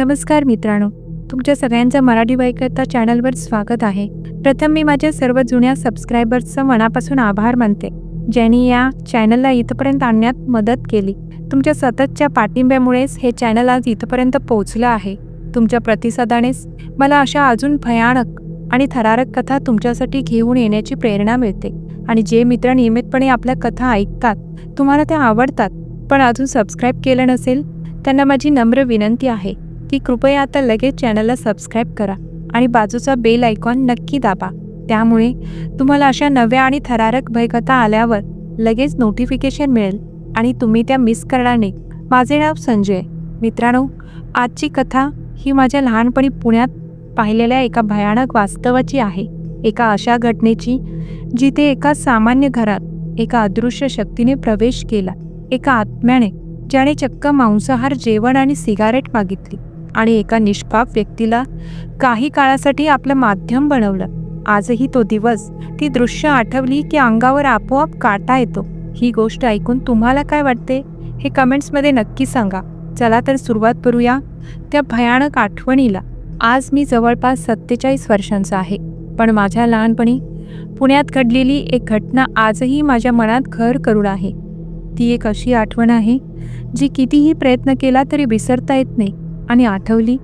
नमस्कार मित्रांनो तुमच्या सगळ्यांचं मराठी बायकथा चॅनलवर स्वागत आहे. प्रथम मी माझ्या सर्व जुन्या सबस्क्रायबर्सचं मनापासून आभार मानते ज्यांनी या चॅनलला इथपर्यंत आणण्यात मदत केली. तुमच्या सततच्या पाठिंब्यामुळेच हे चॅनल आज इथपर्यंत पोहोचलं आहे. तुमच्या प्रतिसादानेच मला अशा अजून भयानक आणि थरारक कथा तुमच्यासाठी घेऊन येण्याची प्रेरणा मिळते. आणि जे मित्र नियमितपणे आपल्या कथा ऐकतात तुम्हाला त्या आवडतात पण अजून सबस्क्राईब केलं नसेल त्यांना माझी नम्र विनंती आहे. की कृपया आता लगेच चॅनलला सबस्क्राईब करा आणि बाजूचा बेल आयकॉन नक्की दाबा. त्यामुळे तुम्हाला अशा नव्या आणि थरारक भयकथा आल्यावर लगेच नोटिफिकेशन मिळेल आणि तुम्ही त्या मिस करणार नाही. माझे नाव संजय. मित्रांनो आजची कथा ही माझ्या लहानपणी पुण्यात पाहिलेल्या एका भयानक वास्तवाची आहे. एका अशा घटनेची जिथे एका सामान्य घरात एका अदृश्य शक्तीने प्रवेश केला. एका आत्म्याने ज्याने चक्क मांसाहार जेवण आणि सिगारेट मागितली. आणि एका निष्पाप व्यक्तीला काही काळासाठी आपलं माध्यम बनवलं. आजही तो दिवस ती दृश्य आठवली की अंगावर आपोआप काटा येतो. ही गोष्ट ऐकून तुम्हाला काय वाटते? हे कमेंट्समध्ये नक्की सांगा. चला तर सुरुवात करूया त्या भयानक आठवणीला. आज मी जवळपास सत्तेचाळीस वर्षांचा आहे पण माझ्या लहानपणी पुण्यात घडलेली एक घटना आजही माझ्या मनात घर करून आहे. ती एक अशी आठवण आहे जी कितीही प्रयत्न केला तरी विसरता येत नाही. आणि आठवली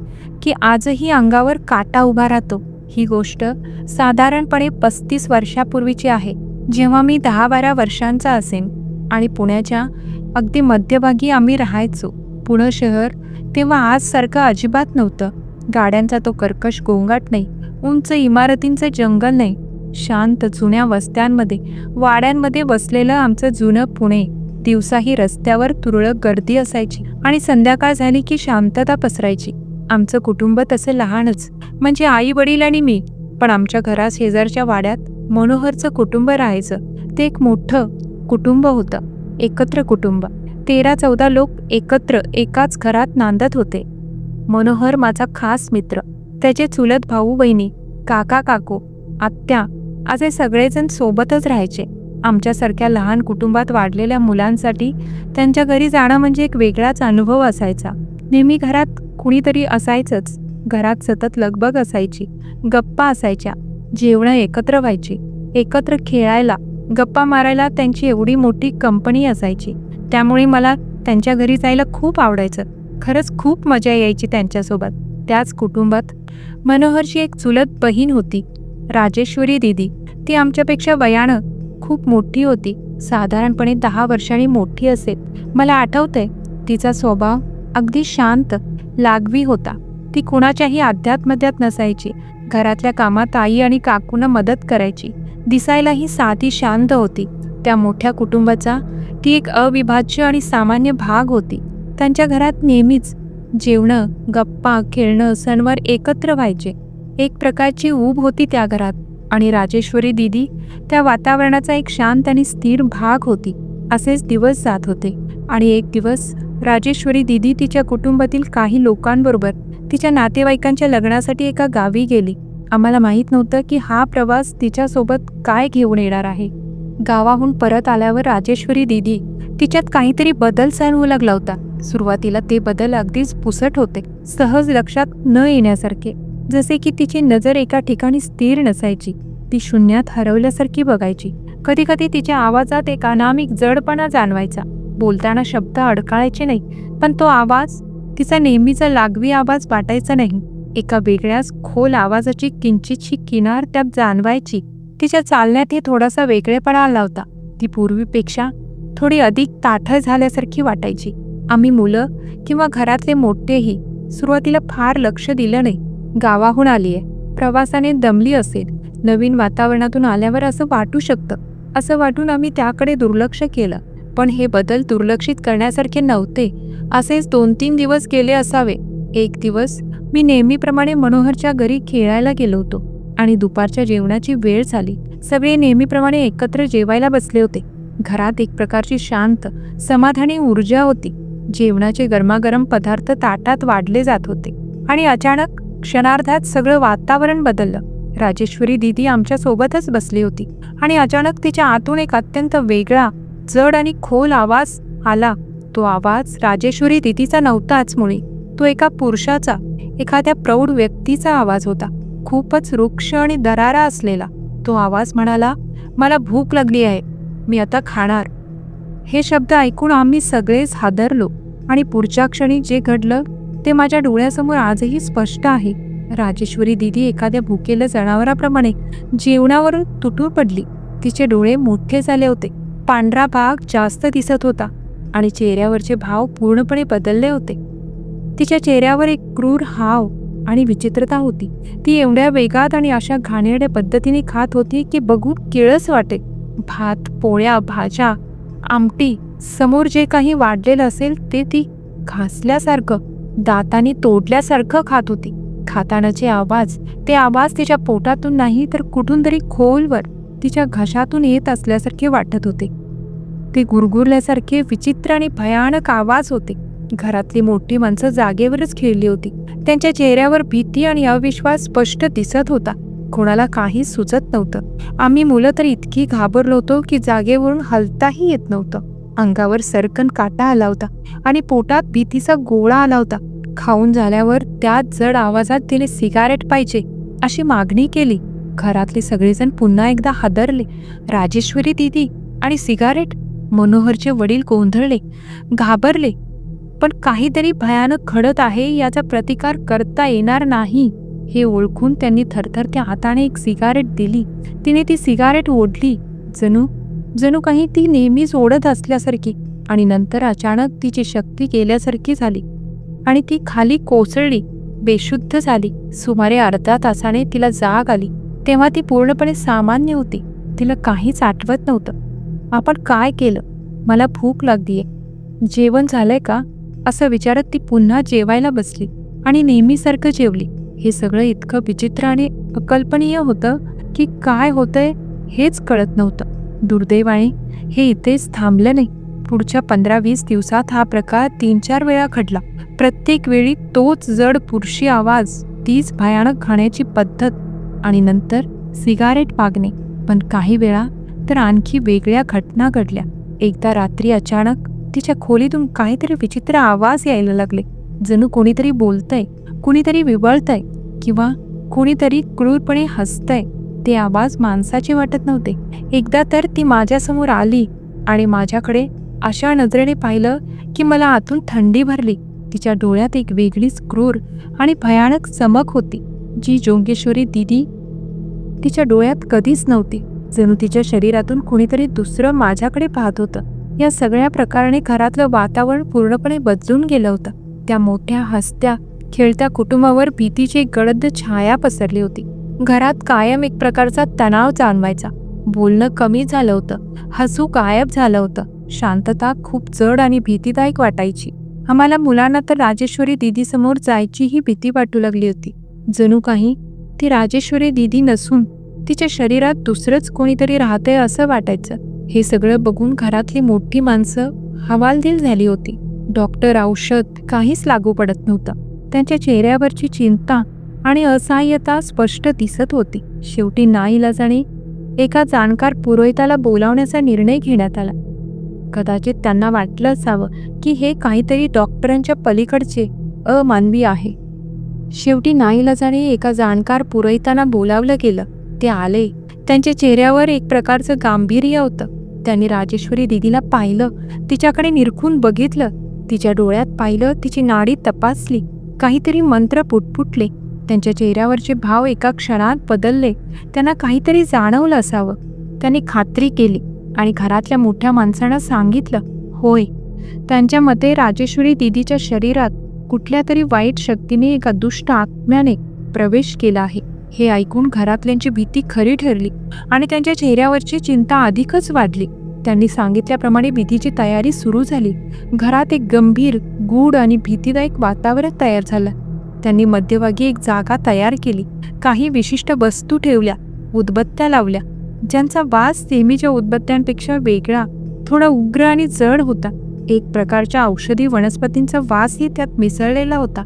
की आजही अंगावर काटा उभा राहतो. ही गोष्ट साधारणपणे पस्तीस वर्षापूर्वीची आहे. जेव्हा मी दहा बारा वर्षांचा असेन आणि पुण्याच्या अगदी मध्यभागी आम्ही राहायचो. पुणे शहर तेव्हा आजसारखं अजिबात नव्हतं. गाड्यांचा तो कर्कश गोंगाट नाही. उंच इमारतींचं जंगल नाही. शांत जुन्या वस्त्यांमध्ये वाड्यांमध्ये बसलेलं आमचं जुनं पुणे. दिवसाही रस्त्यावर तुरळक गर्दी असायची आणि संध्याकाळ झाली की शांतता पसरायची. आमचं कुटुंब तसं लहानच म्हणजे आई वडील आणि मी. पण आमच्या घरा शेजारच्या वाड्यात मनोहरचं कुटुंब राहायचं. ते एक मोठं कुटुंब होतं एकत्र कुटुंब. तेरा चौदा लोक एकत्र एकाच घरात नांदत होते. मनोहर माझा खास मित्र. त्याचे चुलत भाऊ बहिणी काका काकू आत्या असे सगळेजण सोबतच राहायचे. आमच्यासारख्या लहान कुटुंबात वाढलेल्या मुलांसाठी त्यांच्या घरी जाणं म्हणजे एक वेगळाच अनुभव असायचा. नेहमी घरात कुणीतरी असायचंच. घरात सतत लगबग असायची. गप्पा असायच्या. जेवणं एकत्र व्हायची. एकत्र खेळायला गप्पा मारायला त्यांची एवढी मोठी कंपनी असायची. त्यामुळे मला त्यांच्या घरी जायला खूप आवडायचं. खरंच खूप मजा यायची त्यांच्यासोबत. त्याच कुटुंबात मनोहरची एक चुलत बहीण होती राजेश्वरी दिदी. ती आमच्यापेक्षा वयानं खूप मोठी होती. साधारणपणे दहा वर्षांनी मोठी असेल मला आठवतंय तिचा स्वभाव अगदी शांत लागवी होता. ती कुणाच्याही आध्यात्मध्यात नसायची. घरातल्या कामात आई आणि काकूंना मदत करायची. दिसायलाही साधी शांत होती. त्या मोठ्या कुटुंबाचा ती एक अविभाज्य आणि सामान्य भाग होती. त्यांच्या घरात नेहमीच जेवणं गप्पा खेळणं सणवार एकत्र व्हायचे. एक प्रकारची ऊब होती त्या घरात. आणि राजेश्वरी दिदी त्या वातावरणाचा एक शांत आणि स्थिर भाग होती. असेच दिवस जात होते. आणि एक दिवस राजेश्वरी दिदी तिच्या कुटुंबातील काही लोकांबरोबर तिच्या नातेवाईकांच्या लग्नासाठी एका गावी गेली. आम्हाला माहीत नव्हतं की हा प्रवास तिच्यासोबत काय घेऊन येणार आहे. गावाहून परत आल्यावर राजेश्वरी दिदी तिच्यात काहीतरी बदल जाणवू लागला होता. सुरुवातीला ते बदल अगदीच पुसट होते. सहज लक्षात न येण्यासारखे. जसे की तिची नजर एका ठिकाणी स्थिर नसायची. ती शून्यात हरवल्यासारखी बघायची. कधी कधी तिच्या आवाजात एक अनामिक जडपणा जाणवायचा. बोलताना शब्द अडकाळायचे नाही पण तो आवाज तिचा नेहमीचा लागवी आवाज वाटायचा नाही. एका वेगळ्याच खोल आवाजाची किंचितशी किनार त्यात जाणवायची. तिच्या चालण्यातही थोडासा वेगळेपणा आला होता. ती पूर्वीपेक्षा थोडी अधिक ताठर झाल्यासारखी वाटायची. आम्ही मुलं किंवा घरातले मोठेही सुरुवातीला फार लक्ष दिलं नाही. गावाहून आली आहे प्रवासाने दमली असेल. नवीन वातावरणातून आल्यावर असं वाटू शकतं. असं वाटून आम्ही त्याकडे दुर्लक्ष केलं. पण हे बदल दुर्लक्षित करण्यासारखे नव्हते. असेच दोन तीन दिवस गेले असावे. एक दिवस मी नेहमीप्रमाणे मनोहरच्या घरी खेळायला गेलो होतो. आणि दुपारच्या जेवणाची वेळ झाली. सगळे नेहमीप्रमाणे एकत्र जेवायला बसले होते. घरात एक प्रकारची शांत समाधानी ऊर्जा होती. जेवणाचे गरमागरम पदार्थ ताटात वाढले जात होते. आणि अचानक क्षणार्धात सगळं वातावरण बदललं. राजेश्वरी दिदी आमच्या सोबतच बसली होती आणि अचानक तिच्या आतून एक अत्यंत वेगळा जड आणि खोल आवाज आला. तो आवाज राजेश्वरी दिदीचा नव्हताच मुळी. तो एका पुरुषाचा एखाद्या प्रौढ व्यक्तीचा आवाज होता. खूपच रुक्ष आणि दरारा असलेला. तो आवाज म्हणाला मला भूक लागली आहे. मी आता खाणार. हे शब्द ऐकून आम्ही सगळेच हादरलो आणि पुढच्या क्षणी जे घडलं ते माझ्या डोळ्यासमोर आजही स्पष्ट आहे. राजेश्वरी दिदी एखाद्या भुकेल्या जनावराप्रमाणे जेवणावरून तुटूर पडली. तिचे डोळे मोठे झाले होते. पांढरा भाग जास्त दिसत होता आणि चेहऱ्यावरचे भाव पूर्णपणे बदलले होते. तिच्या चेहऱ्यावर एक क्रूर हाव आणि विचित्रता होती. ती एवढ्या वेगात आणि अशा घाणेरड्या पद्धतीने खात होती की बघून केळस वाटे. भात पोळ्या भाज्या आमटी समोर जे काही वाढलेलं असेल ते ती घासल्यासारखं दाताने तोडल्यासारखं खात होती. खातानाचे आवाज ते आवाज तिच्या पोटातून नाही तर कुठून तरी खोलवर तिच्या घशातून येत असल्यासारखे वाटत होते. ते गुरगुरल्यासारखे विचित्र आणि भयानक आवाज होते. घरातली मोठी माणसं जागेवरच खेळली होती. त्यांच्या चेहऱ्यावर भीती आणि अविश्वास स्पष्ट दिसत होता. कोणाला काही सुचत नव्हतं. आम्ही मुलं तर इतकी घाबरलो होतो की जागेवरून हलताही येत नव्हतं. अंगावर सरकन काटा आला होता आणि पोटात भीतीचा गोळा आला होता. खाऊन झाल्यावर त्यात जड आवाजात तिने सिगारेट पाहिजे अशी मागणी केली. घरातले सगळेजण पुन्हा एकदा हादरले. राजेश्वरी दिदी आणि सिगारेट? मनोहरचे वडील गोंधळले घाबरले. पण काहीतरी भयानक घडत आहे याचा प्रतिकार करता येणार नाही. हे ओळखून त्यांनी थरथरत्या हाताने एक सिगारेट दिली. तिने ती सिगारेट ओढली. जणू जणू काही ती नेहमीच ओढत असल्यासारखी आणि नंतर अचानक तिची शक्ती गेल्यासारखी झाली. आणि ती खाली कोसळली बेशुद्ध झाली. सुमारे अर्धा तासाने तिला जाग आली. तेव्हा ती पूर्णपणे सामान्य होती. तिला काहीच आठवत नव्हतं. आपण काय केलं? मला भूक लागलीये. जेवण झालंय का? असं विचारत ती पुन्हा जेवायला बसली आणि नेहमीसारखं जेवली. हे सगळं इतकं विचित्र आणि अकल्पनीय होतं की काय होतंय हेच कळत नव्हतं. दुर्दैवाने हे इथेच थांबलं नाही. पुढच्या पंधरा वीस दिवसात हा प्रकार तीन चार वेळा घडला. प्रत्येक वेळी तोच जड पुरुषी आवाज तीच भयानक खाण्याची पद्धत आणि नंतर सिगारेट मागणे पण काही वेळा तर आणखी वेगळ्या घटना घडल्या. एकदा रात्री अचानक तिच्या खोलीतून काहीतरी विचित्र आवाज यायला लागले. जणू कोणीतरी बोलतंय कुणीतरी विवळतंय किंवा कोणीतरी क्रूरपणे हसतंय. ते आवाज माणसाचे वाटत नव्हते. एकदा तर ती माझ्यासमोर आली आणि माझ्याकडे अशा नजरेने पाहिलं की मला आतून थंडी भरली. तिच्या डोळ्यात एक वेगळीच क्रूर आणि भयानक चमक होती जी जोगेश्वरी दिदी तिच्या डोळ्यात कधीच नव्हती. जणू तिच्या शरीरातून कुणीतरी दुसरं माझ्याकडे पाहत होतं. या सगळ्या प्रकाराने घरातलं वातावरण पूर्णपणे बदलून गेलं होतं. त्या मोठ्या हसत्या खेळत्या कुटुंबावर भीतीची गडद छाया पसरली होती. घरात कायम एक प्रकारचा तणाव जाणवायचा. बोलणं कमी झालं होतं. हसू गायब झालं होतं. शांतता खूप जड आणि भीतीदायक वाटायची. आम्हाला मुलांना तर राजेश्वरी दीदीसमोर जायचीही भीती वाटू लागली होती. जणू काही ती राजेश्वरी दिदी नसून तिच्या शरीरात दुसरंच कोणीतरी राहतंय असं वाटायचं. हे सगळं बघून घरातली मोठी माणसं हवालदिल झाली होती. डॉक्टर औषध काहीच लागू पडत नव्हतं. त्यांच्या चेहऱ्यावरची चिंता आणि असहाय्यता स्पष्ट दिसत होती. शेवटी नाईलाजाने एका जाणकार पुरोहिताला बोलावण्याचा निर्णय घेण्यात आला. कदाचित त्यांना वाटलं असावं की हे काहीतरी डॉक्टरांच्या पलीकडचे अमानवी आहे. शेवटी नाईलाजाने एका जाणकार पुरोहितांना बोलावलं गेलं. ते आले. त्यांच्या चेहऱ्यावर एक प्रकारचं गांभीर्य होतं. त्यांनी राजेश्वरी दिदीला पाहिलं. तिच्याकडे निरखून बघितलं. तिच्या डोळ्यात पाहिलं तिची नाडी तपासली. काहीतरी मंत्र पुटपुटले. त्यांच्या चेहऱ्यावरचे भाव एका क्षणात बदलले. त्यांना काहीतरी जाणवलं असावं. त्यांनी खात्री केली आणि घरातल्या मोठ्या माणसांना सांगितलं होय त्यांच्या मते राजेश्वरी दिदीच्या शरीरात कुठल्या तरी वाईट शक्तीने एका दुष्ट आत्म्याने प्रवेश केला आहे. हे ऐकून घरातल्यांची भीती खरी ठरली आणि त्यांच्या चेहऱ्यावरची चिंता अधिकच वाढली. त्यांनी सांगितल्याप्रमाणे विधीची तयारी सुरू झाली. घरात एक गंभीर गूढ आणि भीतीदायक वातावरण तयार झालं. त्यांनी मध्यभागी एक जागा तयार केली. काही विशिष्ट वस्तू ठेवल्या उदबत्त्या लावल्या ज्यांचा वास नेहमीच्या उदबत्त्यांपेक्षा वेगळा थोडा उग्र आणि जड होता. एक प्रकारच्या औषधी वनस्पतींचा वासही त्यात मिसळलेला होता.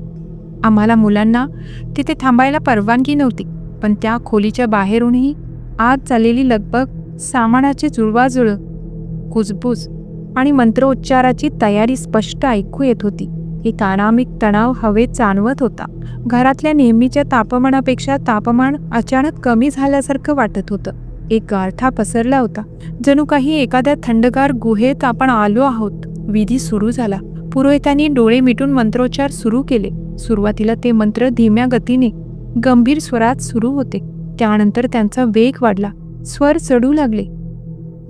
आम्हाला मुलांना तिथे थांबायला परवानगी नव्हती पण त्या खोलीच्या बाहेरूनही आत चाललेली लगबग सामानाची जुळवाजुळव कुजबूज आणि मंत्रोच्चाराची तयारी स्पष्ट ऐकू येत होती. एक अनामिक तणाव हवेत जाणवत होता. घरातल्या नेहमीच्या तापमानापेक्षा तापमान अचानक कमी झाल्यासारखं वाटत होतं. एक गारठा पसरला होता. जणू काही एखाद्या थंडगार गुहेत आपण आलो आहोत. विधी सुरू झाला. पुरोहितांनी डोळे मिटून मंत्रोच्चार सुरू केले. सुरुवातीला ते मंत्र धीम्या गतीने गंभीर स्वरात सुरू होते. त्यानंतर त्यांचा वेग वाढला. स्वर चढू लागले.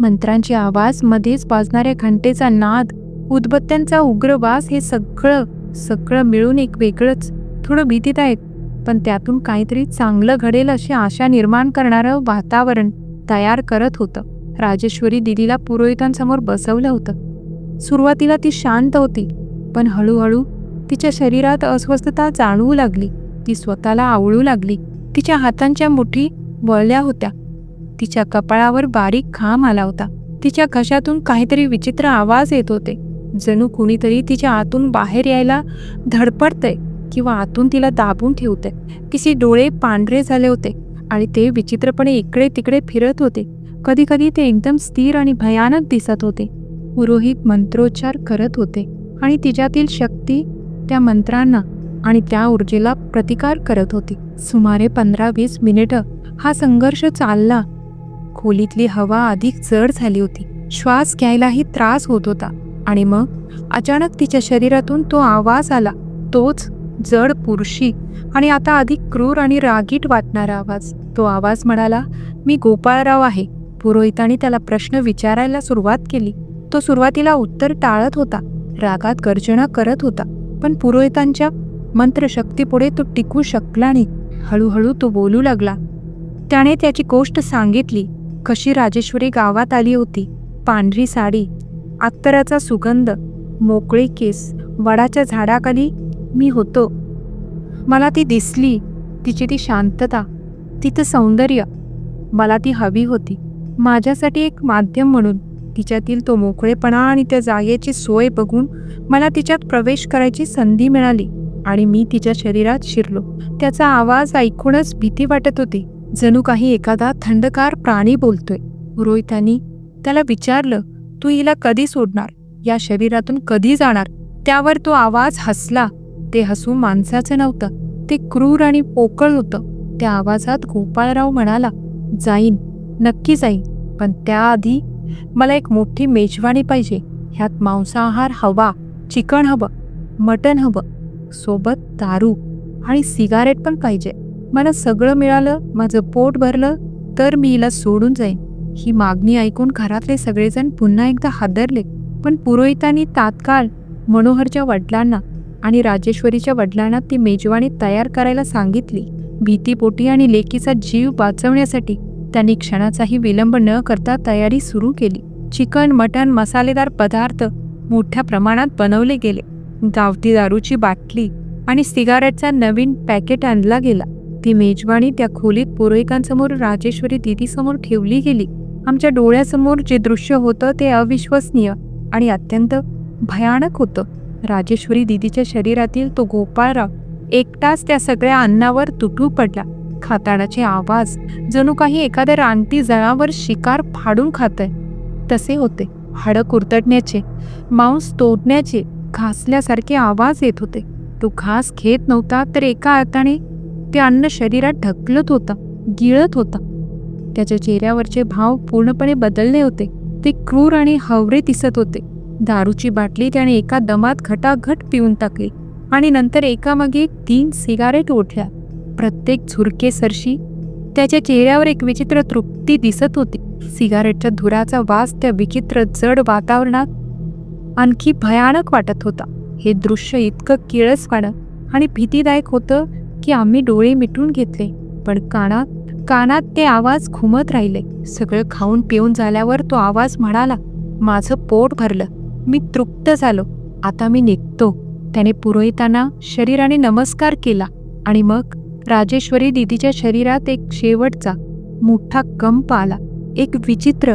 मंत्रांचे आवाज मध्येच वाजणाऱ्या घंटेचा नाद उदबत्त्यांचा उग्र वास हे सगळं सगळं मिळून एक वेगळंच थोडं भीतीदायक. पण त्यातून काहीतरी चांगलं घडेल अशी आशा निर्माण करणारं वातावरण तयार करत होतं. राजेश्वरी दिदीला पुरोहितांसमोर बसवलं होतं. सुरुवातीला ती शांत होती पण हळूहळू तिच्या शरीरात अस्वस्थता जाणवू लागली. ती स्वतःला आवळू लागली. तिच्या हातांच्या मुठी वळल्या होत्या. तिच्या कपाळावर बारीक खांब आला होता. तिच्या घशातून काहीतरी विचित्र आवाज येत होते. जणू कुणीतरी तिच्या आतून बाहेर यायला धडपडतंय किंवा आतून तिला दाबून ठेवतंय. तिचे डोळे पांढरे झाले होते आणि ते विचित्रपणे इकडे तिकडे फिरत होते. कधी कधी ते एकदम स्थिर आणि भयानक दिसत होते. पुरोहित मंत्रोच्चार करत होते आणि तिच्यातील शक्ती त्या मंत्रांना आणि त्या ऊर्जेला प्रतिकार करत होती. सुमारे पंधरा वीस मिनिटं हा संघर्ष चालला. खोलीतली हवा अधिक जड झाली होती. श्वास घ्यायलाही त्रास होत होता. आणि मग अचानक तिच्या शरीरातून तो आवाज आला. तोच जड पुरुषी. आणि आता अधिक क्रूर आणि रागीट वाटणारा आवाज. तो आवाज म्हणाला मी गोपाळराव आहे. पुरोहिताने त्याला प्रश्न विचारायला सुरुवात केली. तो सुरुवातीला उत्तर टाळत होता. रागात गर्जना करत होता. पण पुरोहितांच्या मंत्रशक्तीपुढे तो टिकू शकला नाही. हळूहळू तो बोलू लागला. त्याने त्याची गोष्ट सांगितली. कशी राजेश्वरी गावात आली होती. पांढरी साडी अत्तराचा सुगंध मोकळे केस वडाच्या झाडाखाली मी होतो. मला ती दिसली तिची ती शांतता तिचं सौंदर्य. मला ती हवी होती. माझ्यासाठी एक माध्यम म्हणून तिच्यातील तो मोकळेपणा आणि त्या जागेची सोय बघून मला तिच्यात प्रवेश करायची संधी मिळाली आणि मी तिच्या शरीरात शिरलो. त्याचा आवाज ऐकूनच भीती वाटत होती. जणू काही एखादा थंडकार प्राणी बोलतोय. रोहितानी त्याला विचारलं तू हिला कधी सोडणार? या शरीरातून कधी जाणार? त्यावर तो आवाज हसला. ते हसू माणसाचं नव्हतं. ते क्रूर आणि पोकळ होतं. त्या आवाजात गोपाळराव म्हणाला जाईन. नक्की जाईन. पण त्याआधी मला एक मोठी मेजवानी पाहिजे. ह्यात मांसाहार हवा चिकन हवं मटण हवं सोबत दारू आणि सिगारेट पण पाहिजे. मला सगळं मिळालं माझं पोट भरलं तर मी हिला सोडून जाईन. ही मागणी ऐकून घरातले सगळेजण पुन्हा एकदा हादरले. पण पुरोहितांनी तात्काळ मनोहरच्या वडिलांना आणि राजेश्वरीच्या वडिलांना ती मेजवानी तयार करायला सांगितली. भीतीपोटी आणि लेकीचा जीव वाचवण्यासाठी त्यांनी क्षणाचाही विलंब न करता तयारी सुरू केली. चिकन मटण मसालेदार पदार्थ मोठ्या प्रमाणात बनवले गेले. गावठी दारूची बाटली आणि सिगारेटचा नवीन पॅकेट आणला गेला. ती मेजवानी त्या खोलीत पुरोहितांसमोर राजेश्वरी दिदीसमोर ठेवली गेली. आमच्या डोळ्यासमोर जे दृश्य होतं ते अविश्वसनीय आणि अत्यंत भयानक होतं. राजेश्वरी दिदीच्या शरीरातील तो गोपाळराव एकटाच त्या सगळ्या अन्नावर तुटू पडला. खाताडाचे आवाज जणू काही एखाद्या रानटी जळावर शिकार फाडून खातय. तसे होते. हाडं कुरतडण्याचे मांस तोडण्याचे घासल्यासारखे आवाज येत होते. तो घास घेत नव्हता तर एका हाताने ते अन्न शरीरात ढकलत होता गिळत होता. त्याच्या चेहऱ्यावरचे भाव पूर्णपणे बदलले होते. ते क्रूर आणि हवरे दिसत होते. दारूची बाटली त्याने एका दमात घटाघट पिऊन टाकली आणि नंतर एकामागे तीन सिगारेट ओढल्या प्रत्येक झुरके सरशी त्याच्या चेहऱ्यावर एक विचित्र तृप्ती दिसत होती. सिगारेटच्या धुराचा वास त्या विचित्र जड वातावरणात आणखी भयानक वाटत होता. हे दृश्य इतकं किळसवाणं आणि भीतीदायक होतं की आम्ही डोळे मिटून घेतले. पण कानात कानात ते आवाज घुमत राहिले. सगळं खाऊन पिऊन झाल्यावर तो आवाज म्हणाला माझं पोट भरलं. मी तृप्त झालो. आता मी निघतो. त्याने पुरोहितांना शरीराने नमस्कार केला आणि मग राजेश्वरी दिदीच्या शरीरात एक शेवटचा मोठा कंप आला. एक विचित्र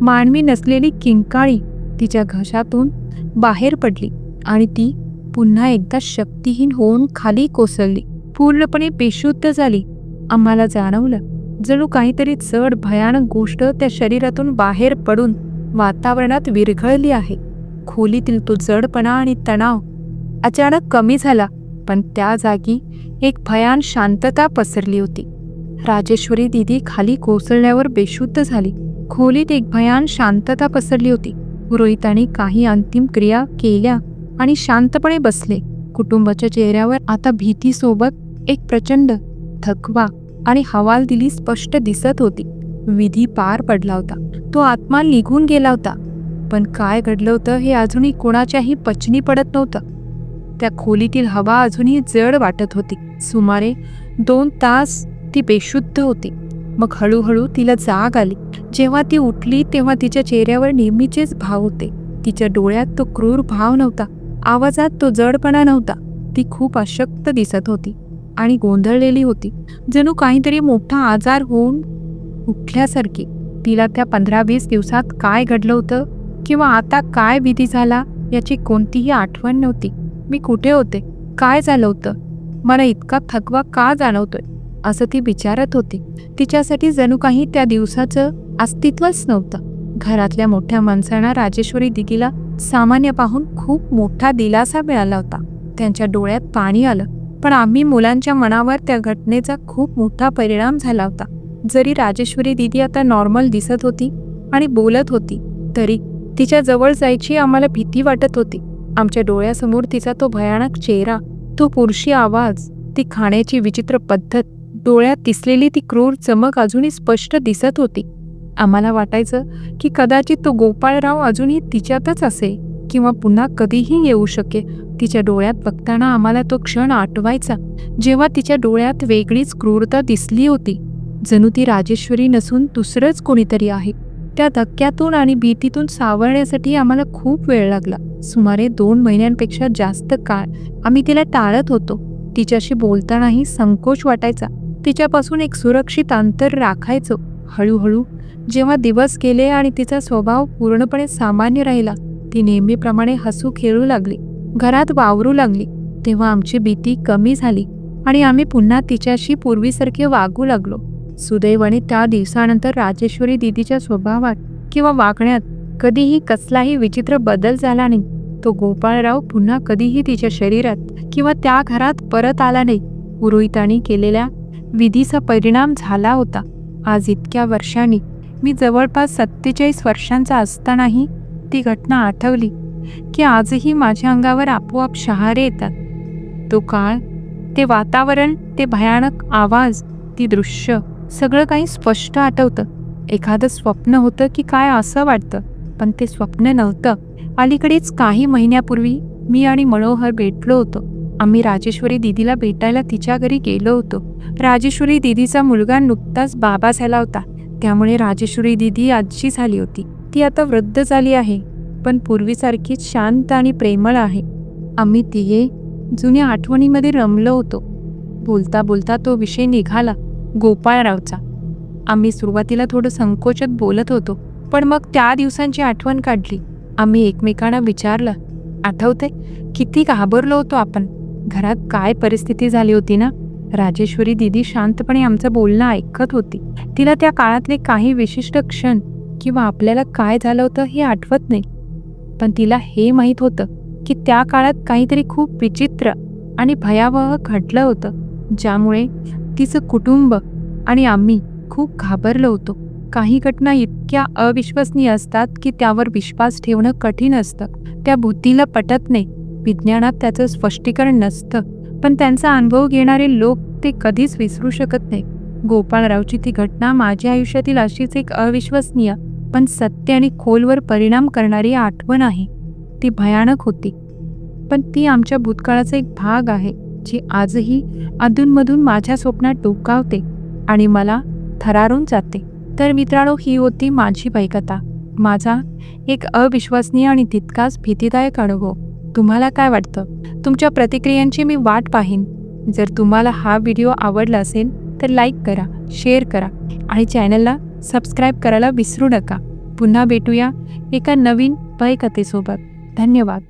मानवी नसलेली किंकाळी तिच्या घशातून बाहेर पडली आणि ती पुन्हा एकदा शक्तिहीन होऊन खाली कोसळली. पूर्णपणे बेशुद्ध झाली. आम्हाला जाणवलं. जणू काहीतरी जड भयानक गोष्ट त्या शरीरातून बाहेर पडून वातावरणात विरघळली आहे. खोलीतील तो जडपणा आणि तणाव अचानक कमी झाला पण त्या जागी एक भयान शांतता पसरली होती. राजेश्वरी दिदी खाली कोसळल्यावर बेशुद्ध झाली. खोलीत एक भयान शांतता पसरली होती. पुरोहितांनी काही अंतिम क्रिया केल्या आणि शांतपणे बसले. कुटुंबाच्या चेहऱ्यावर आता भीतीसोबत एक प्रचंड थकवा आणि हवालदिली स्पष्ट दिसत होती. विधी पार पडला होता. तो आत्मा निघून गेला होता. पण काय घडलं होतं हे अजूनही कोणाच्याही पचनी पडत नव्हतं. त्या खोलीतील हवा अजूनही जड वाटत होती. सुमारे दोन तास ती बेशुद्ध होती. मग हळूहळू तिला जाग आली. जेव्हा ती उठली तेव्हा तिच्या चेहऱ्यावर नेहमीचेच भाव होते. तिच्या डोळ्यात तो क्रूर भाव नव्हता. आवाजात तो जडपणा नव्हता. ती खूप अशक्त दिसत होती. आणि गोंधळलेली होती. जणू काहीतरी मोठा आजार होऊन उठल्यासारखी. तिला त्या पंधरा वीस दिवसात काय घडलं होतं किंवा आता काय विधी झाला याची कोणतीही आठवण नव्हती. मी कुठे होते? काय झालं होतं? मला इतका थकवा का जाणवतोय? असं ती विचारत होती. तिच्यासाठी जणू काही त्या दिवसाचं अस्तित्वच नव्हतं. घरातल्या मोठ्या माणसांना राजेश्वरी दिदीला सामान्य पाहून खूप मोठा दिलासा मिळाला होता. त्यांच्या डोळ्यात पाणी आलं. पण आम्ही मुलांच्या मनावर त्या घटनेचा खूप मोठा परिणाम झाला होता. जरी राजेश्वरी दिदी आता नॉर्मल दिसत होती आणि बोलत होती तरी तिच्या जवळ जायची आम्हाला भीती वाटत होती. आमच्या डोळ्यासमोर तिचा तो भयानक चेहरा तो पुरुषी आवाज ती खाण्याची विचित्र पद्धत डोळ्यात दिसलेली ती क्रूर चमक अजूनही स्पष्ट दिसत होती. आम्हाला वाटायचं की कदाचित तो गोपाळराव अजूनही तिच्यातच असे किंवा पुन्हा कधीही येऊ शके तिच्या डोळ्यात बघताना आम्हाला तो क्षण आठवायचा. जेव्हा तिच्या डोळ्यात वेगळीच क्रूरता दिसली होती. जणू ती राजेश्वरी नसून दुसरंच कोणीतरी आहे. त्या धक्क्यातून आणि भीतीतून सावरण्यासाठी आम्हाला खूप वेळ लागला. सुमारे दोन महिन्यांपेक्षा जास्त काळ आम्ही तिला टाळत होतो. तिच्याशी बोलतानाही संकोच वाटायचा. तिच्यापासून एक सुरक्षित अंतर राखायचो. हळूहळू जेव्हा दिवस गेले आणि तिचा स्वभाव पूर्णपणे सामान्य राहिला ती नेहमीप्रमाणे हसू खेळू लागली. घरात वावरू लागली. तेव्हा आमची भीती कमी झाली आणि आम्ही पुन्हा तिच्याशी पूर्वीसारखे वागू लागलो. सुदैवाने त्या दिवसानंतर राजेश्वरी दिदीच्या स्वभावात किंवा वागण्यात कधीही कसलाही विचित्र बदल झाला नाही. तो गोपाळराव पुन्हा कधीही तिच्या शरीरात किंवा त्या घरात परत आला नाही. पुरोहितांनी केलेल्या विधीचा परिणाम झाला होता. आज इतक्या वर्षांनी मी जवळपास सत्तेचाळीस वर्षांचा असतानाही ती घटना आठवली की आजही माझ्या अंगावर आपोआप शहारे येतात. तो काळ ते वातावरण ते भयानक आवाज ती दृश्य सगळं काही स्पष्ट आठवतं. एखादं स्वप्न होतं की काय असं वाटतं पण ते स्वप्न नव्हतं. अलीकडेच काही महिन्यापूर्वी मी आणि मनोहर भेटलो होतो. आम्ही राजेश्वरी दिदीला भेटायला तिच्या घरी गेलो होतो. राजेश्वरी दिदीचा मुलगा नुकताच बाबा झाला होता. त्यामुळे राजेश्वरी दिदी आजी झाली होती. ती आता वृद्ध झाली आहे पण पूर्वीसारखीच शांत आणि प्रेमळ आहे. आम्ही तिघे जुन्या आठवणीमध्ये रमलो होतो. बोलता बोलता तो विषय निघाला गोपाळरावचा. आम्ही सुरुवातीला थोडं संकोचात बोलत होतो पण मग त्या दिवसांची आठवण काढली. आम्ही एकमेकांना विचारलं आठवतंय? किती घाबरलो होतो आपण. घरात काय परिस्थिती झाली होती ना? राजेश्वरी दिदी शांतपणे आमचं बोलणं ऐकत होती. तिला त्या काळातले काही विशिष्ट क्षण किंवा आपल्याला काय झालं होतं हे आठवत नाही. पण तिला हे माहीत होतं की त्या काळात काहीतरी खूप विचित्र आणि भयावह घडलं होतं ज्यामुळे तिचं कुटुंब आणि आम्ही खूप घाबरलो होतो. काही घटना इतक्या अविश्वसनीय असतात की त्यावर विश्वास ठेवणं कठीण असतं. त्या बुद्धीला पटत नाही. विज्ञानात त्याचं स्पष्टीकरण नसतं. पण त्यांचा अनुभव घेणारे लोक ते कधीच विसरू शकत नाही गोपाळरावची ती घटना माझ्या आयुष्यातील अशीच एक अविश्वसनीय पण सत्य आणि खोलवर परिणाम करणारी आठवण आहे. ती भयानक होती. पण ती आमच्या भूतकाळाचा एक भाग आहे जी आजही अधूनमधून माझ्या स्वप्नात डोकावते आणि मला थरारून जाते. तर मित्रांनो ही होती माझी बैकथा. माझा एक अविश्वसनीय आणि तितकाच भीतीदायक अनुभव. तुम्हाला काय वाटतं? तुमच्या प्रतिक्रियांची मी वाट पाहीन. जर तुम्हाला हा व्हिडिओ आवडला असेल तर लाईक करा शेअर करा आणि चॅनलला सबस्क्राईब करायला विसरू नका. पुन्हा भेटूया एका नवीन भयकथेसोबत धन्यवाद.